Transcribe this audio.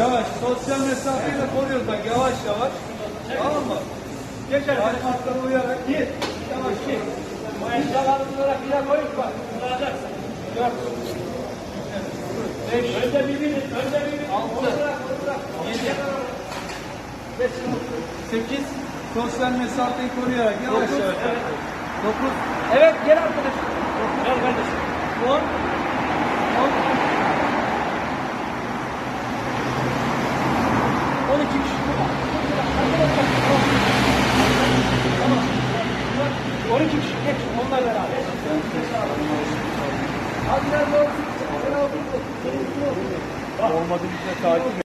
Yavaş. Sosyal mesafeyi de koruyoruz bak yavaş yavaş. Tamam mı? Geç Talimatlara uyarak gir. Yavaş gir. Bu eşyalarınızı bir koyun bak. Duracaksın. Dört. Beş. Önde birbirini, önde birbirini. Altı. Yedi. Sekiz. Sosyal mesafeyi koruyarak yavaş Dokuz. yavaş. Evet. Dokuz. Evet, gel arkadaşım. Gel kardeşim. On. 12 kişi hepsi onlarla beraber. Hadi ben doğru. Olmadı bize takip